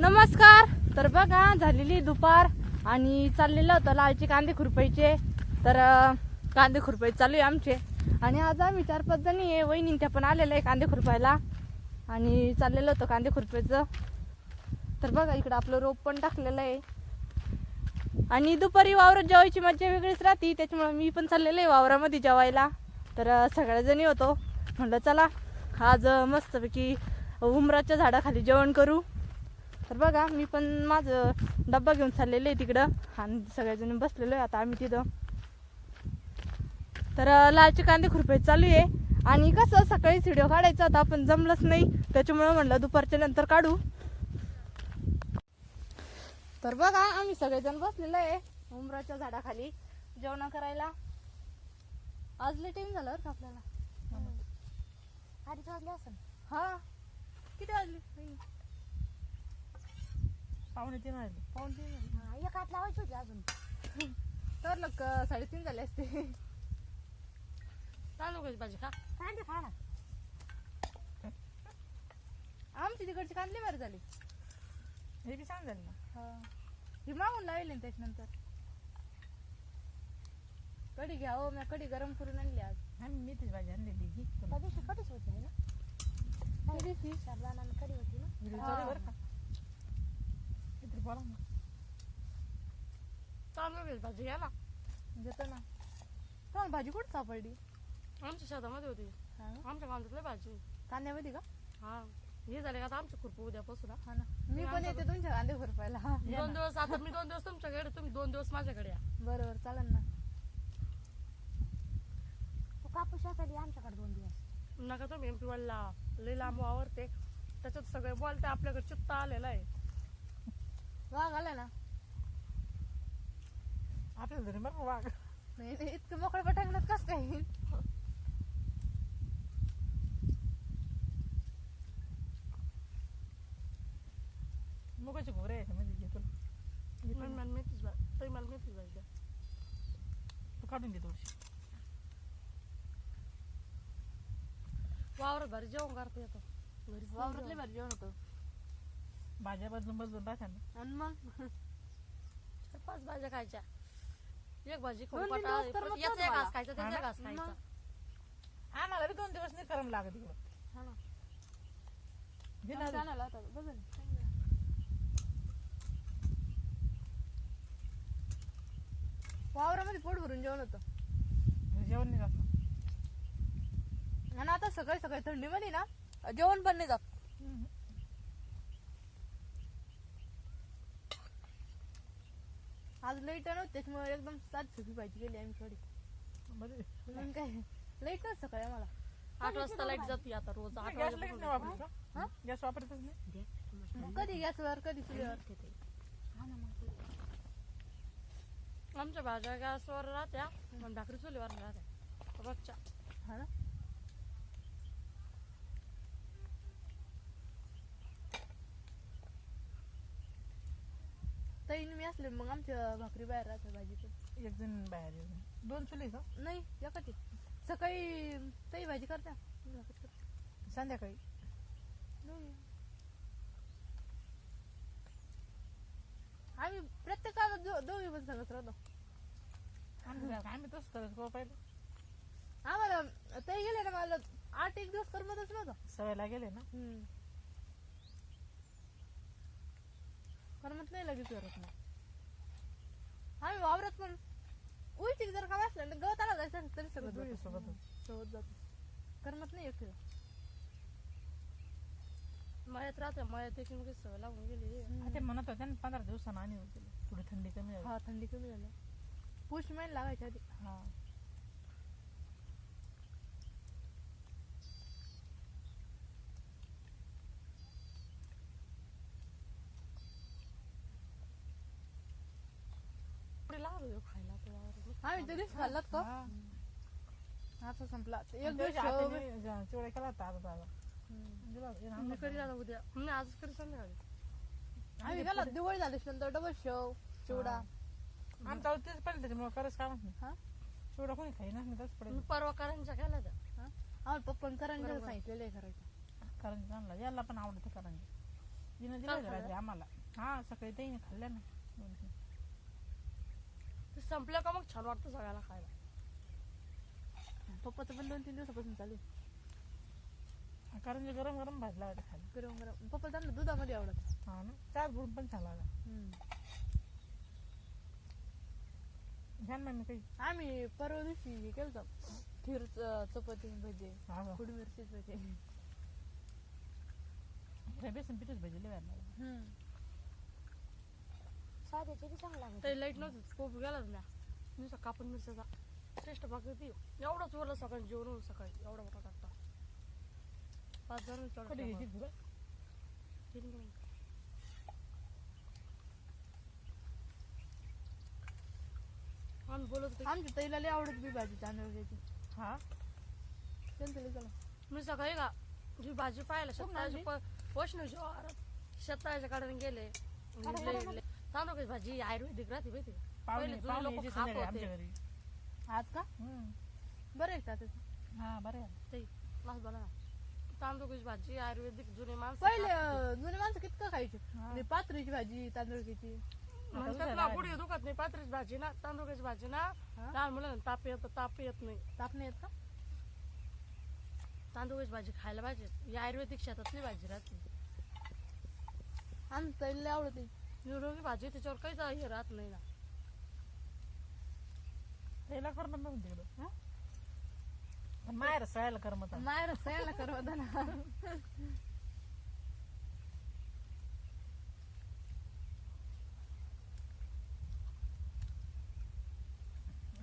नमस्कार. तर बघा झालेली दुपार आणि चाललेलं होतं लालचे कांदे खुरपायचे तर कांदे खुरपायचे चालू आहे आमचे. आणि आज आम्ही चार पाच जणी आहे वहिनी त्या पण आलेलं आहे कांदे खुरपायला. आणि चाललेलं होतं कांदे खुरपायचं तर बघा इकडं आपलं रोप पण टाकलेलं आहे. आणि दुपारी वावरात जेवायची मजा वेगळीच राहते त्याच्यामुळे मी पण चाललेलं आहे वावरामध्ये जेवायला. तर सगळ्याजणी होतो. म्हणलं चला आज मस्तपैकी उमराच्या झाडाखाली जेवण करू. तर बघा मी पण माझं डब्बा घेऊन चाललेलं आहे तिकडं. आणि सगळेजण बसलेलो आहे आता आम्ही तिथं. तर लालचे कांदे खुरपाय चालू आहे. आणि कसं सकाळीच व्हिडिओ काढायचा होता पण जमलंच नाही. त्याच्यामुळं म्हणलं दुपारच्या नंतर काढू. तर बघा आम्ही सगळेजण बसलेलो आहे उमराच्या झाडाखाली. जेवण करायला. आज टाइम झाला बरं का आपल्याला? वाजले हा. किती वाजले? पाहुणे तीन वाजले. पाऊन तीन. हा, एक हात लावायची होती अजून. तर लोक साडेतीन झाले असते. चालू कशी भाजी खा? कांदे खा ना. आमची तिकडची कांदे बरं झाली. हे बी छान झाली ना. ही. मागून लावली ना त्याच्यानंतर. कढी घ्या हो मी कढी गरम करून आणली आज. आम्ही मेथीची भाजी आणलेली ही त्या दिवशी कधीच होती ना. त्या दिवशी? शाबदाना आणि कढी होती ना. व्हिडिओ. चालू आहे बरं का. काहीतरी बोला ना. चालू कशी भाजी घ्या ना घेतो ना. तुम्हाला भाजी कुठं सापडली? आमच्या शेतामध्ये होती. हा ना? आमच्या कांद्यातलं भाजी. कांद्यामध्ये का? हा. हे झाले का आता आमचे खुरपू उद्यापासून. हा. हा ना. मी पण येते तुमच्या कांदे खुरपायला. हा दोन दिवस आता मी दोन दिवस तुमच्याकडे तुम्ही दोन दिवस माझ्याकडे या. बरोबर चालेल ना. तू कापूस यासाठी आमच्याकडे दोन दिवस. नका तुम्ही एम पी वाढला लई लांब आवडते त्याच्यात सगळे बोलते. आपल्याकडे चित्ता आलेला आहे. वाघ आला ना. आपल्याला तरी बरं वाघ. नाही नाही, इतकं मोकळं पटांगणात कस काय मुगाचे घोरे आहे म्हणजे घेतो मला मेथीच भाजी तरी मला मेथीच भाजी द्या. तू काढून घे थोडीशी. वावरात भारी जेवण करता येतं. वावरातले भारी जेवण होतं. भाज्या बदलून बदलून राहत्या ना आणि मग तर पाच भाज्या खायच्या एक भाजी खाऊन दोन तीन पटा- दिवस करमत याचा नव्हतं एक मला. घास खायचा त्याचा हा एक? घास खायचा मग? आम्हाला बी दोन दिवस नाही करम लागत इकडं हा ना. बघा ना. वावरामध्ये पोट भरून जेवण होतं जेवण नाही जात ना. आणि आता सकाळी सकाळी थंडीमध्ये ना जेवण पण नाही जात आज लाइट नव्हती त्याच्यामुळे एकदम सात सुकी भाजी केली आम्ही थोडी. मग काय लाइट नव्हतं सकाळी आम्हाला? आठ वाजता लाइट जाते आता रोज आठ वाजता गॅस लाइट नाही वापरत हा? का गॅस वापरतच नाही? मग कधी गॅसवर कधी चुलीवर हा आमच्या भाज्या गॅसवर राहत्या पण भाकरी चुलीवर राहत्या. रोजच्या हा ना तैन मी असले मग आमच्या भाकरी बाहेर राहते भाजी पण एक जण बाहेर. दोन चुली का? नाही एकाची. सकाळी तई भाजी करता भाकरी करता. संध्याकाळी? नाही. आम्ही प्रत्येकाला दो- दोघी पण सांगत राहतो. आम्ही आम्ही तसं करत हो पाहिलं. आम्हाला ते गेले ना मला आठ एक दिवस करमतच नव्हतं. सवयला गेले ना? करमत नाही लगेच करत नाही आम्ही वावरात पण उलटी जर काम असलं ना गवत आला जायचं तरी सगळं. सोबतच. सोबत जातो. करमत नाही एकटीला मळ्यात राहते मळ्यात एकमेकी सवय लागून गेली. ते म्हणत होते ना पंधरा दिवसानं आणि होती. थोडी थंडी कमी झाली. हा थंडी कमी झाली. पुष महिना लागायच्या आधी. हा पुढे लागलो ह्यो खायला तो वावरात. आम्ही त्या दिवशी खाल्लात का? हा. आता संपला. एक दिवस चिवडा केला होता आता दादा. दिला होता. मी आणलं कधी होतं. आता उद्या? मी आजच कधी संध्याकाळी? आम्ही गेला दिवाळी झाली नंतर डबल शेव चिवडा. आमचा तेच पडलं त्याच्यामुळे खरंच नाही. हा? चिवडा कोणी खाई ना तसं पडेल. परवा करांच्या केल्या त्या हा? आम्हाला पप्पन करांनी बरोबर. सांगितलेलं आहे करायचं. करंजी आणला. याला पण आवडतं करंजी. तिनं दिलं होतं? आम्हाला. हा सकाळी ते खाल्ल्या ना. ते संपलं का मग? छान वाटतं सगळ्याला खायला. पप्पाचं पण दोन तीन दिवसापासून चालू आहे. कारण जे गरम गरम भाजला होता खाली गरम गरम पप्पा त्यांना दुधामध्ये आवडत. हा ना? चार बुडून पण छान लागला छान मम्मी काही. आम्ही परवा दिवशी हे केलं होतं. खीर च- चपाती भजे हा का? कुडी मिरचीच भजे. हे बेसन पिठच भजले वेळा साध्याचे बी चांगला लागत ते लाइट नव्हतं स्कोप गेलाच ना नुसतं कापून मिरच्याचा श्रेष्ठ होती एवढाच वरला सकाळी जेवण सकाळी. एवढा मोठा टाकता पाच जण कधी घ्यायची तुला? आम्ही बोलत होतो आमच्या ताईला लय आवडत बी भाजी हा? त्यांचं लय चला मी सकाळी का जी भाजी पाहायला खूप शेताच्या वैष्णव शेताच्या कडे गेले. तांदूळ भाजी आयुर्वेदिक राहते माहिती पाहुणे यायचे संध्याकाळी. आमच्या घरी आज का. बरं आहे का त्याचं हा बरं आहे. ते लास्ट बोला ना तांदूळची भाजी आयुर्वेदिक जुने माणसं पहिले. अं, जुने माणसं कितकं खायचे. म्हणजे पात्रीची भाजी तांदळकीची म्हणतात ना? पुढे दुखत नाही पात्रीची भाजी ना तांदूळची भाजी ना? लहान मुलांना ताप येत ताप येत नाही ताप नाही येत का तांदूळची भाजी खायला पाहिजे ही आयुर्वेदिक शेतातली भाजी राहते आमच्या ताईला आवडते निरोगी भाजी त्याच्यावर काहीच हे राहत नाही ना त्याला कर ना तिकडं पण माहेर सळायला करमत आहे. मायर सयाला करवत ना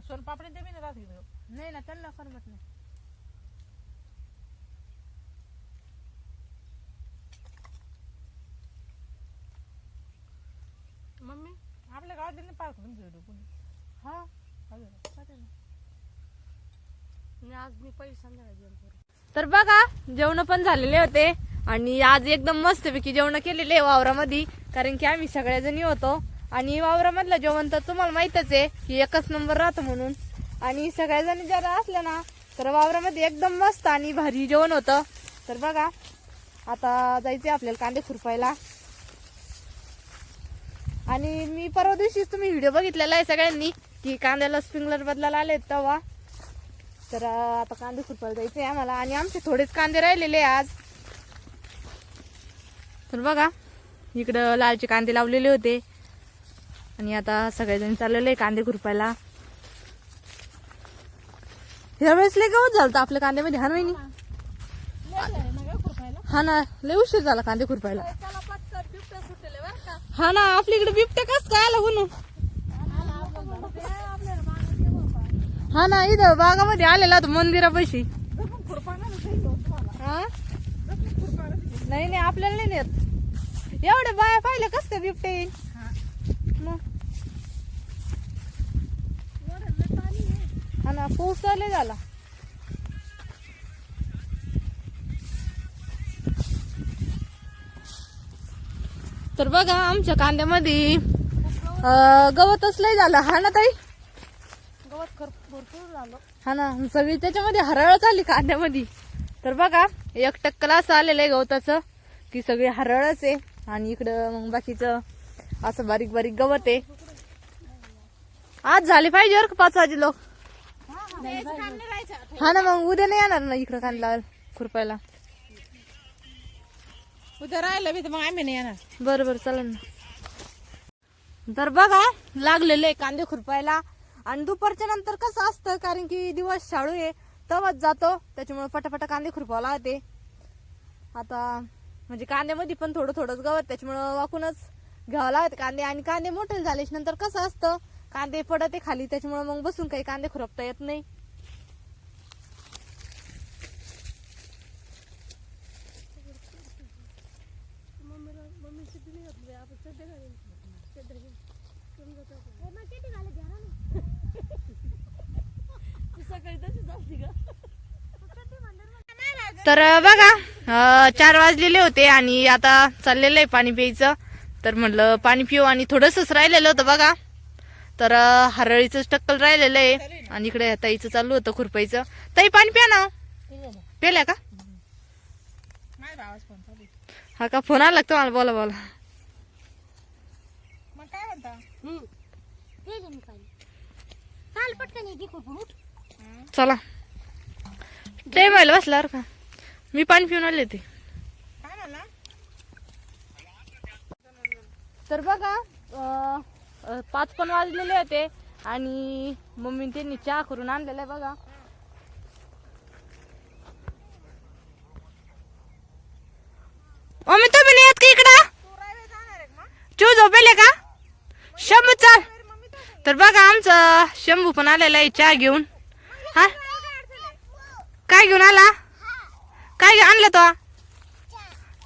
सोनपापडी ते बी नाही राहत इकडं. नाही ना त्यांना करमत नाही मम्मी आपल्या तुमच्या कोणी हा हा का? आज मी पहिली संध्याकाळी जेवण करू तर बघा जेवण पण झालेले होते. आणि आज एकदम मस्तपैकी जेवण केलेले वावरामध्ये. कारण की आम्ही सगळ्याजणी होतो. आणि वावरामधलं जेवण तर तुम्हाला माहितच आहे की एकच नंबर राहतं म्हणून. आणि सगळ्याजणी जरा असल्या ना तर वावरामध्ये एकदम मस्त आणि भारी जेवण होतं. तर बघा आता जायचंय आपल्याला कांदे खुरपायला. आणि मी परवा दिवशीच तुम्ही व्हिडिओ बघितलेला आहे सगळ्यांनी की कांद्याला स्प्रिंगलर बदलायला आले तेव्हा. तर आता कांदे खुरपायला जायचे आम्हाला. आणि आमचे थोडेच कांदे राहिलेले आज. तर बघा इकडं लालचे कांदे लावलेले होते. आणि आता सगळेजण चाललेले कांदे खुरपायला. ह्यावेळेस लय गवत झालं आपल्या कांद्यामध्ये हा नाही हा ना लय उशीर झाला कांदे खुरपायला. हा ना आपल्याकडे बिबट्या कस काय आला म्हणून? हा ना इथं बागामध्ये आलेला तो मंदिरापाशी. हा? नाही नाही आपल्याला नाही नेत. एवढ्या बाया पाहिलं कस काय बिबटे येईल? मग. हा ना पाऊस झाला. तर बघा आमच्या कांद्यामध्ये गवतच लय झालं. हा ना ताई? गवत भरपूर झालं. हा ना सगळी त्याच्यामध्ये हरळच आली कांद्यामध्ये. तर बघा एक टक्कल असं आलेलं आहे गवताचं की सगळी हरळच आहे. आणि इकडं मग बाकीचं असं बारीक बारीक गवत आहे. आज झाले पाहिजे बरं पाच वाजे लोक हा. ना मग उद्या नाही येणार ना इकडं कांदा खुरपायला? उद्या राहिलं मी तर मग आम्ही नाही येणार. बरं बरं चालेल ना. तर बघा लागलेले कांदे खुरपायला. आणि दुपारच्या नंतर कसं असतं कारण की दिवस शाळू आहे तवाच जातो. त्याच्यामुळे पटापटा कांदे खुरपावं लागते. आता म्हणजे कांद्यामध्ये पण थोडं थोडंच गवत त्याच्यामुळं वाकूनच घ्यावं लागते कांदे. आणि कांदे मोठे झाल्याच्यानंतर कसं असतं कांदे पडते खाली त्याच्यामुळे मग बसून काही कांदे खुरपता येत नाही मम्मीला मम्मीची दिली घातली आपण सध्या घालेल सध्या ती सकाळी तशीच असते का तर बघा चार वाजलेले होते आणि आता चाललेलं आहे पाणी प्यायचं. तर म्हटलं पाणी पिऊ आणि थोडंसंच राहिलेलं होतं बघा. तर अं, हरळीचं टक्कल राहिलेलं आहे. आणि इकडे ताईचं चालू होतं खुरपायचं. ताई पाणी प्या ना. ठीक पेल्या का? हा का? फोन आला लागतो मला बोला बोला मग काय म्हणता चाल पटकन ये खुरपून उठ. चला. ते व्हायला बसला का. मी पाणी पिऊन आले ते. काय म्हणला? तर बघा अं, अं, पाच पण वाजलेले होते आणि मम्मी त्यांनी चहा करून आणलेला आहे बघा. तुम्ही नाही येत का इकडं? चिव झोपेले का? शंभू चाल. तर बघा आमचं शंभू पण आलेला आहे चहा घेऊन. हा? काय घेऊन आला? काय घेऊन आणलं तो?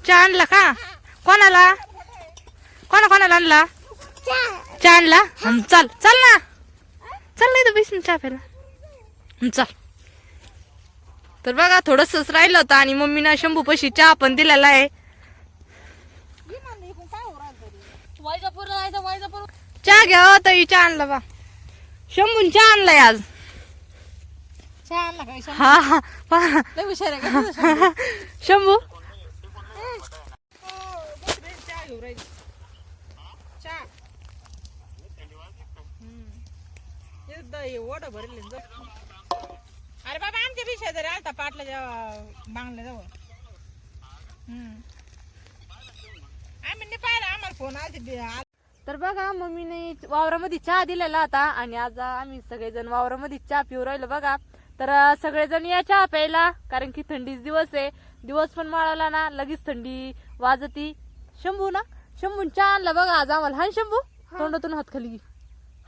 चहा आणला का? कोणाला? कोणा कोणाला आणला? चहा आणला? चल चल ना. चल नाही तर बैस चहा प्यायला. चल. तर बघा थोडंसंच राहिलं होतं आणि मम्मीनं शंभू पशी चहा पण दिलेला आहे. वायजापूरला जायचं वायजापूर चहा घ्या हो ताई चहा आणला बा. शंभून चहा आणलाय आज. चहा आणला काय हा हा. पहा. लय हुशार आहे का तुझं? शंभू? चहा घेऊ राहील चहा ओढ भरले अरे बाबा आमच्या बी शेजारी आलता पाटला जेव्हा बांगल्या जवळ. हम्म. आम्ही नाही पाहिलं आम्हाला फोन आलते. तर बघा मम्मीने वावरामध्ये चहा दिलेला होता आणि आज आम्ही सगळेजण वावरामध्ये चहा पिऊ राहिलो बघा. तर सगळेजण या चहा प्यायला कारण की थंडीच दिवस आहे. दिवस पण माळवला ना लगेच थंडी वाजती. शंभू ना? शंभून चहा आणला बघा आज आम्हाला. हा शंभू तोंडातून हात खाली घे.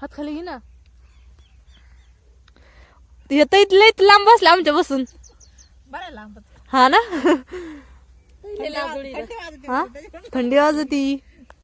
हात खाली घे ना. येतं इथले इथं लांब बसले आमच्या बसून. बरं लांब हा ना? हा? थंडी वाजती.